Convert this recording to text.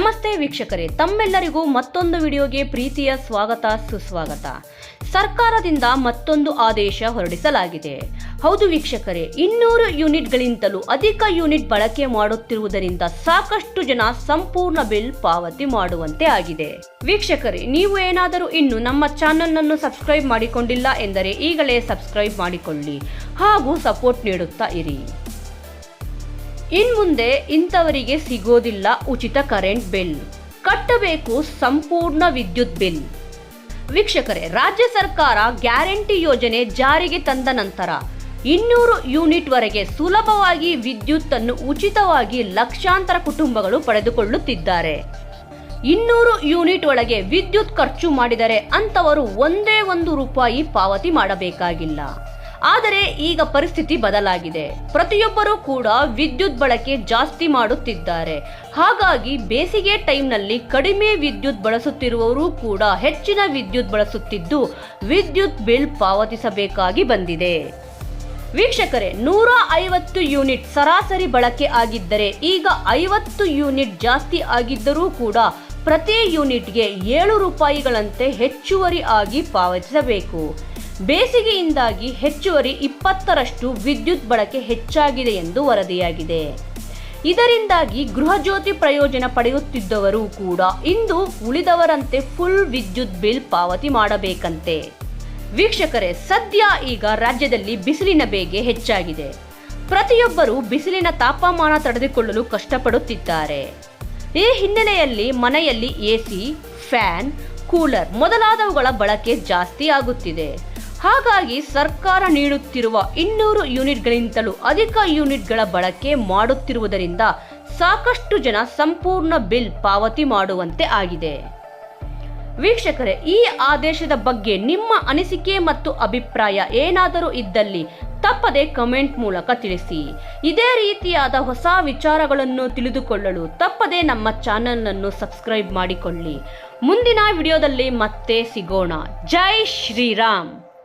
ನಮಸ್ತೆ ವೀಕ್ಷಕರೇ, ತಮ್ಮೆಲ್ಲರಿಗೂ ಮತ್ತೊಂದು ವಿಡಿಯೋಗೆ ಪ್ರೀತಿಯ ಸ್ವಾಗತ, ಸುಸ್ವಾಗತ. ಸರ್ಕಾರದಿಂದ ಮತ್ತೊಂದು ಆದೇಶ ಹೊರಡಿಸಲಾಗಿದೆ. ಹೌದು ವೀಕ್ಷಕರೇ, ಇನ್ನೂರು ಯೂನಿಟ್ಗಳಿಂತಲೂ ಅಧಿಕ ಯೂನಿಟ್ ಬಳಕೆ ಮಾಡುತ್ತಿರುವುದರಿಂದ ಸಾಕಷ್ಟು ಜನ ಸಂಪೂರ್ಣ ಬಿಲ್ ಪಾವತಿ ಮಾಡುವಂತೆ ಆಗಿದೆ. ವೀಕ್ಷಕರೇ, ನೀವು ಏನಾದರೂ ಇನ್ನು ನಮ್ಮ ಚಾನಲ್ ಅನ್ನು ಸಬ್ಸ್ಕ್ರೈಬ್ ಮಾಡಿಕೊಂಡಿಲ್ಲ ಎಂದರೆ ಈಗಲೇ ಸಬ್ಸ್ಕ್ರೈಬ್ ಮಾಡಿಕೊಳ್ಳಿ ಹಾಗೂ ಸಪೋರ್ಟ್ ನೀಡುತ್ತಾ ಇರಿ. ಇನ್ಮುಂದೆ ಇಂಥವರಿಗೆ ಸಿಗೋದಿಲ್ಲ ಉಚಿತ ಕರೆಂಟ್ ಬಿಲ್. ಕಟ್ಟಬೇಕು ಸಂಪೂರ್ಣ ವಿದ್ಯುತ್ ಬಿಲ್. ವೀಕ್ಷಕರೇ, ರಾಜ್ಯ ಸರ್ಕಾರ ಗ್ಯಾರಂಟಿ ಯೋಜನೆ ಜಾರಿಗೆ ತಂದ ನಂತರ ಇನ್ನೂರು ಯೂನಿಟ್ ವರೆಗೆ ಸುಲಭವಾಗಿ ವಿದ್ಯುತ್ ಅನ್ನು ಉಚಿತವಾಗಿ ಲಕ್ಷಾಂತರ ಕುಟುಂಬಗಳು ಪಡೆದುಕೊಳ್ಳುತ್ತಿದ್ದಾರೆ. ಇನ್ನೂರು ಯೂನಿಟ್ ಒಳಗೆ ವಿದ್ಯುತ್ ಖರ್ಚು ಮಾಡಿದರೆ ಅಂತವರು ಒಂದೇ ಒಂದು ರೂಪಾಯಿ ಪಾವತಿ ಮಾಡಬೇಕಾಗಿಲ್ಲ. ಆದರೆ ಈಗ ಪರಿಸ್ಥಿತಿ ಬದಲಾಗಿದೆ. ಪ್ರತಿಯೊಬ್ಬರೂ ಕೂಡ ವಿದ್ಯುತ್ ಬಳಕೆ ಜಾಸ್ತಿ ಮಾಡುತ್ತಿದ್ದಾರೆ. ಹಾಗಾಗಿ ಬೇಸಿಗೆ ಟೈಮ್ನಲ್ಲಿ ಕಡಿಮೆ ವಿದ್ಯುತ್ ಬಳಸುತ್ತಿರುವವರು ಕೂಡ ಹೆಚ್ಚಿನ ವಿದ್ಯುತ್ ಬಳಸುತ್ತಿದ್ದು ವಿದ್ಯುತ್ ಬಿಲ್ ಪಾವತಿಸಬೇಕಾಗಿ ಬಂದಿದೆ. ವೀಕ್ಷಕರೇ ನೂರ ಐವತ್ತು ಯೂನಿಟ್ ಸರಾಸರಿ ಬಳಕೆ ಆಗಿದ್ದರೆ ಈಗ ಐವತ್ತು ಯೂನಿಟ್ ಜಾಸ್ತಿ ಆಗಿದ್ದರೂ ಕೂಡ ಪ್ರತಿ ಯೂನಿಟ್ಗೆ ಏಳು ರೂಪಾಯಿಗಳಂತೆ ಹೆಚ್ಚುವರಿ ಆಗಿ ಪಾವತಿಸಬೇಕು. ಬೇಸಿಗೆಯಿಂದಾಗಿ ಹೆಚ್ಚುವರಿ ಇಪ್ಪತ್ತರಷ್ಟು ವಿದ್ಯುತ್ ಬಳಕೆ ಹೆಚ್ಚಾಗಿದೆ ಎಂದು ವರದಿಯಾಗಿದೆ. ಇದರಿಂದಾಗಿ ಗೃಹಜ್ಯೋತಿ ಪ್ರಯೋಜನ ಪಡೆಯುತ್ತಿದ್ದವರು ಕೂಡ ಇಂದು ಉಳಿದವರಂತೆ ಫುಲ್ ವಿದ್ಯುತ್ ಬಿಲ್ ಪಾವತಿ ಮಾಡಬೇಕಂತೆ. ವೀಕ್ಷಕರೇ, ಸದ್ಯ ಈಗ ರಾಜ್ಯದಲ್ಲಿ ಬಿಸಿಲಿನ ಬೇಗೆ ಹೆಚ್ಚಾಗಿದೆ. ಪ್ರತಿಯೊಬ್ಬರು ಬಿಸಿಲಿನ ತಾಪಮಾನ ತಡೆದುಕೊಳ್ಳಲು ಕಷ್ಟಪಡುತ್ತಿದ್ದಾರೆ. ಈ ಹಿನ್ನೆಲೆಯಲ್ಲಿ ಮನೆಯಲ್ಲಿ ಎಸಿ, ಫ್ಯಾನ್, ಕೂಲರ್ ಮೊದಲಾದವುಗಳ ಬಳಕೆ ಜಾಸ್ತಿ ಆಗುತ್ತಿದೆ. ಹಾಗಾಗಿ ಸರ್ಕಾರ ನೀಡುತ್ತಿರುವ ಇನ್ನೂರು ಯೂನಿಟ್ಗಳಿಂತಲೂ ಅಧಿಕ ಯೂನಿಟ್ಗಳ ಬಳಕೆ ಮಾಡುತ್ತಿರುವುದರಿಂದ ಸಾಕಷ್ಟು ಜನ ಸಂಪೂರ್ಣ ಬಿಲ್ ಪಾವತಿ ಮಾಡುವಂತೆ ಆಗಿದೆ. ವೀಕ್ಷಕರೇ, ಈ ಆದೇಶದ ಬಗ್ಗೆ ನಿಮ್ಮ ಅನಿಸಿಕೆ ಮತ್ತು ಅಭಿಪ್ರಾಯ ಏನಾದರೂ ಇದ್ದಲ್ಲಿ ತಪ್ಪದೆ ಕಮೆಂಟ್ ಮೂಲಕ ತಿಳಿಸಿ. ಇದೇ ರೀತಿಯಾದ ಹೊಸ ವಿಚಾರಗಳನ್ನು ತಿಳಿದುಕೊಳ್ಳಲು ತಪ್ಪದೆ ನಮ್ಮ ಚಾನೆಲ್ ಅನ್ನು ಸಬ್ಸ್ಕ್ರೈಬ್ ಮಾಡಿಕೊಳ್ಳಿ. ಮುಂದಿನ ವಿಡಿಯೋದಲ್ಲಿ ಮತ್ತೆ ಸಿಗೋಣ. ಜೈ ಶ್ರೀರಾಮ್!